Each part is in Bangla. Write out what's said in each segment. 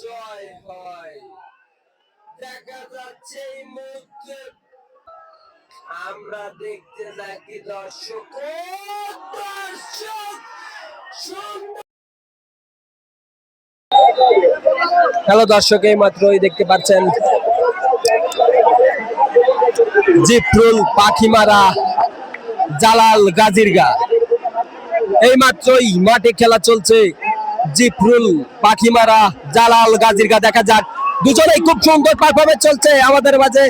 জয় হয়। দেখা যাচ্ছে এই মুহূর্তে আমরা দেখতে থাকি দর্শক। দর্শক হ্যালো দর্শক, এই মাত্রই দেখতে পাচ্ছেন জিপ্রুল পাখিমারা জালাল গাজিরগা। এই মাত্রই মাঠে খেলা চলছে। জিপ্রুল পাখিমারা, জালাল, গাজিরগা, দেখা যাক। দুজনেই খুব সুন্দর পারফরমেন্স চলছে আমাদের মাঝে।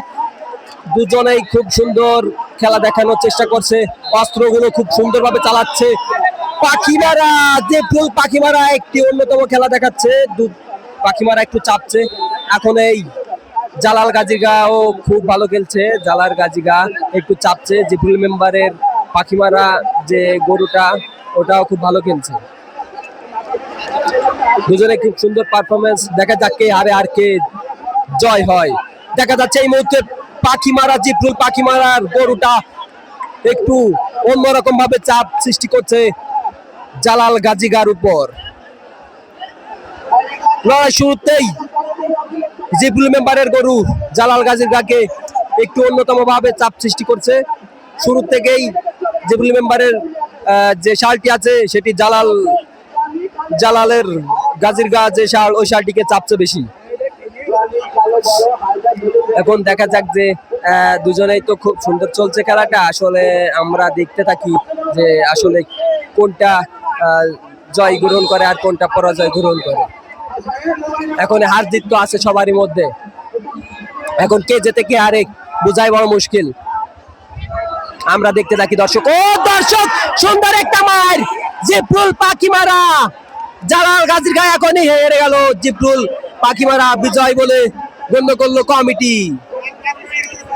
দুজনেই খুব সুন্দর খেলা দেখানোর চেষ্টা করছে। অস্ত্রগুলো খুব সুন্দরভাবে চালাচ্ছে। পাখিমারা জিপ্রুল পাখিমারা একটি অন্যতম খেলা দেখাচ্ছে। দু- পাখিমারা একটু চাপছে। এখন এই জালাল গাজিগাও খুব ভালো খেলছে। জালাল গাজিগা একটু চাপছে। জিপুল মেম্বারের পাখিমারা যে গরুটা, ওটাও খুব ভালো খেলছে। দুজনে খুব সুন্দর পারফরমেন্স দেখা যাক কে হারে আর কে জয় হয়। দেখা যাচ্ছে এই মুহূর্তে পাখিমারা জিপুল পাখিমারার গরুটা একটু অন্যরকম ভাবে চাপ সৃষ্টি করছে জালাল গাজিগার উপর। লড়াই শুরুতেই জিপুল মেম্বারের গরু জালাল গাজীর গাকে একটু অন্যতম ভাবে চাপ সৃষ্টি করছে। শুরু থেকেই জিপুল মেম্বারের যে শালটি আছে, সেটি জালাল জালালের গাজীর গা যে শাল ওই শালটিকে চাপছে বেশি। এখন দেখা যাক যে দুজনেই তো খুব সুন্দর চলছে খেলাটা। আসলে আমরা দেখতে থাকি যে, আসলে কোনটা জয় গ্রহণ করে আর কোনটা পরাজয় গ্রহণ করে। এখন হার জিত তো আছে সবারই মধ্যে। এখন কে যেতে কে আরেক বোঝাই বড় মুশকিল। আমরা দেখতে থাকি দর্শক। ও, দর্শক, সুন্দর একটা মার! যে ফুল পাখি মারা! জালাল গাজীর গায়ে এখনই হেরে গেল জিপ্রুল পাখি মারা বিজয় বলে গণ্য করল কমিটি।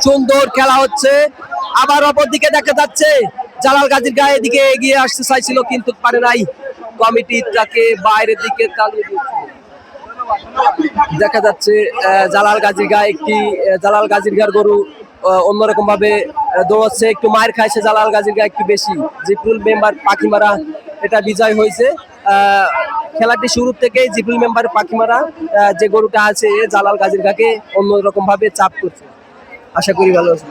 সুন্দর খেলা হচ্ছে। আবার অপর দিকে দেখা যাচ্ছে, জালাল গাজীর গায়ে দিকে এগিয়ে আসতে চাইছিল কিন্তু পারে নাই। কমিটি তাকে বাইরের দিকে চালিয়ে দেখা যাচ্ছে জালাল গাজীর গায়ে একটি জালাল গাজীর গার গরু অন্যরকম ভাবে দৌড়াচ্ছে, একটু মায়ের খাইছে জালাল গাজীর গায়ে একটু বেশি। জিপুল মেম্বার পাখি মারা এটা বিজয় হয়েছে। খেলাটি শুরু থেকে জিপুল মেম্বার পাখিমারা যে গরুটা আছে জালাল গাজীর কাকে অন্যরকম ভাবে চাপ করছে আশা করি ভালো আছে.